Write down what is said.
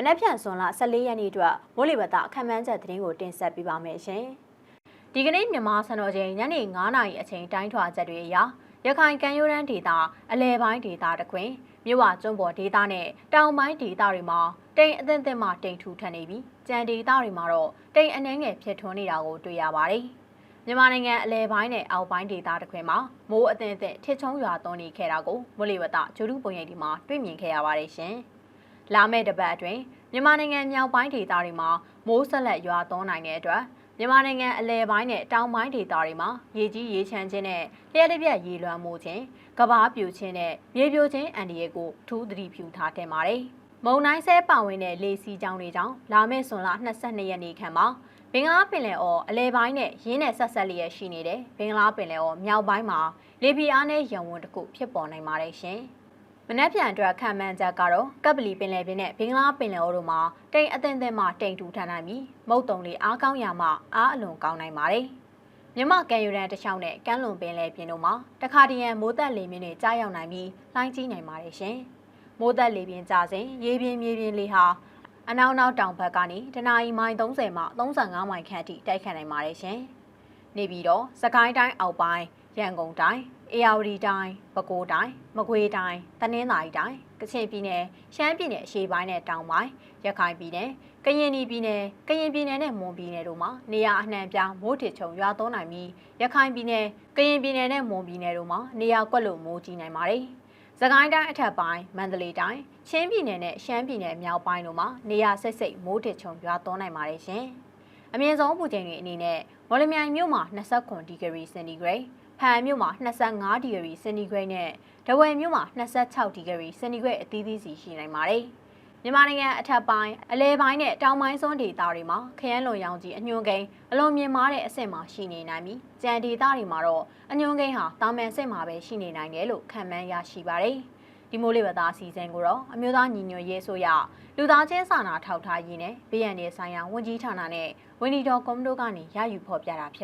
မနက်ဖြန်စွန်လ14ရက်နေ့အတွက်မိုးလေဝသအခမ်းအနားချက်သတင်းကိုတင်ဆက်ပေးပါမယ်ရှင်။ဒီကနေ့မြန်မာစံတော်ချိန်ညနေ9:00နာရီအချိန်တိုင်းထွာချက်တွေအရရခိုင်ကမ်းရိုးတန်းဒေသအလဲပိုင်းဒေသတခွင်မြို့ဝကျွန်းပေါ်ဒေသနဲ့တောင်ပိုင်းဒေသတွေမှာတိမ်အသင့်သင့်မှတိမ်ထူထပ်နေပြီးကြံဒေသတွေမှာတော့တိမ်အနှဲငယ်ဖြစ်ထွန်းနေတာကိုတွေ့ရပါတယ်။မြန်မာနိုင်ငံအလဲပိုင်းနဲ့အောက်ပိုင်းဒေသတခွင်မှာမိုးအသင့်အသင့်ထစ်ချုံရွာသွန်းနေခဲ့တာကိုမိုးလေဝသဂျိုဒုပုံရိပ်ဒီမှာတွေ့မြင်ခဲ့ရပါတယ်ရှင်။ လာမယ့်တစ်ပတ်အတွင်းမြန်မာနိုင်ငံမြောက်ပိုင်းဒေသတွေမှာမိုးဆက်လက်ရွာသွန်းနိုင်တဲ့အတွက်မြန်မာနိုင်ငံအလဲပိုင်းနဲ့တောင်ပိုင်းဒေသတွေမှာရေကြီးရေချမ်းခြင်းနဲ့လျှက်တစ်ပြက်ရေလွှမ်းမှုခြင်းကဘာပြူခြင်းနဲ့မြေပြိုခြင်းအန္တရာယ်ကိုထူးသတိပြုထားတင်ပါတယ်။မုံတိုင်းဆဲပါဝင်တဲ့လေစီးကြောင်းတွေကြောင့်လာမယ့်ဇွန်လ22ရက်နေ့ခန့်မှာဘင်္ဂလားပင်လယ်အော်အလဲပိုင်းနဲ့ရင်းနဲ့ဆက်ဆက်လျက်ရှိနေတဲ့ဘင်္ဂလားပင်လယ်အော်မြောက်ပိုင်းမှာလေပြင်းအားနဲ့ရံဝန်းတစ်ခုဖြစ်ပေါ်နိုင်ပါတယ်ရှင်။ မနက်ဖြန်အတွက်ခံမှန်းချက်ကတော့ကပ်ပလီပင်လယ်ပြင်နဲ့ဘင်္ဂလားပင်လယ်အော်တို့မှာတိမ်အသင့်သင့်မှတိမ်ထူထန်နိုင်ပြီးမုတ်တုံလေးအားကောင်းရမှအားအလွန်ကောင်းနိုင်ပါတယ်။မြမကန်ယူရန်တစ်ချောင်းနဲ့ကမ်းလွန်ပင်လယ်ပြင်တို့မှာတခါတရံမိုးသက်လေမြင့်တွေကြားရောက်နိုင်ပြီးလှိုင်းကြီးနိုင်ပါတယ်ရှင်။မိုးသက်လေပြင်းကြစဉ်ရေပြင်းမြေပြင်းလေးဟာအနောက်နောက်တောင်ဘက်ကနေတနအီမိုင်30မှ35မိုင်ခန့်အထိတိုက်ခတ်နိုင်ပါတယ်ရှင်။နေပြီးတော့စကိုင်းတိုင်းအောက်ပိုင်းရန်ကုန်တိုင်း အေရဝတီတိုင်းပဲခူးတိုင်းမကွေးတိုင်းတနင်္သာရီတိုင်းကချင်ပြည်နယ်ရှမ်းပြည်နယ်အရှေ့ပိုင်းနဲ့တောင်ပိုင်းရခိုင်ပြည်နယ်ကရင်ပြည်နယ်ကရင်ပြည်နယ်နဲ့မွန်ပြည်နယ်တို့မှာနေရာအနှံ့ပြားမိုးထစ်ချုံရွာသွန်းနိုင်ပြီးရခိုင်ပြည်နယ်ကရင်ပြည်နယ်နဲ့မွန်ပြည်နယ်တို့မှာနေရာကွက်လို့မိုးကြီးနိုင်ပါတယ်။စကိုင်းတိုင်းအထက်ပိုင်းမန္တလေးတိုင်းချင်းပြည်နယ်နဲ့ရှမ်းပြည်နယ်မြောက်ပိုင်းတို့မှာနေရာစိတ်စိတ်မိုးထစ်ချုံရွာသွန်းနိုင်ပါတယ်ရှင်။အမြင့်ဆုံးပူချိန်တွေအနေနဲ့မော်လမြိုင်မြို့မှာ29ဒီဂရီစင်တီဂရိတ် ဖန်မြို့မှာ25ဒီဂရီစင်တီဂရိတ်နဲ့ဒဝယ်မြို့မှာ26ဒီဂရီစင်တီဂရိတ်အသီးသီးစီရှိနိုင်ပါတယ်။မြန်မာနိုင်ငံအထက်ပိုင်းအလဲပိုင်းနဲ့တောင်ပိုင်းစွန်းဒေသတွေမှာခရမ်းလွန်ရောင်ကြီးအညွန့်ကိန်းအလွန်မြင့်မားတဲ့အဆင့်မှာရှိနေနိုင်ပြီးကြံဒေသတွေမှာတော့အညွန့်ကိန်းဟာတာမန်ဆင့်မှာပဲရှိနေနိုင်တယ်လို့ခန့်မှန်းရရှိပါတယ်။ဒီမိုးလေဝသအစီအစဉ်ကိုတော့အမျိုးသားညီညွတ်ရေးဆိုရလူသားချင်းစာနာထောက်ထားရေးနဲ့ BND ဆိုင်ရာဝန်ကြီးဌာနနဲ့ဝန်ကြီးတော်ကွန်မတိုကနေရယူဖော်ပြတာဖြစ်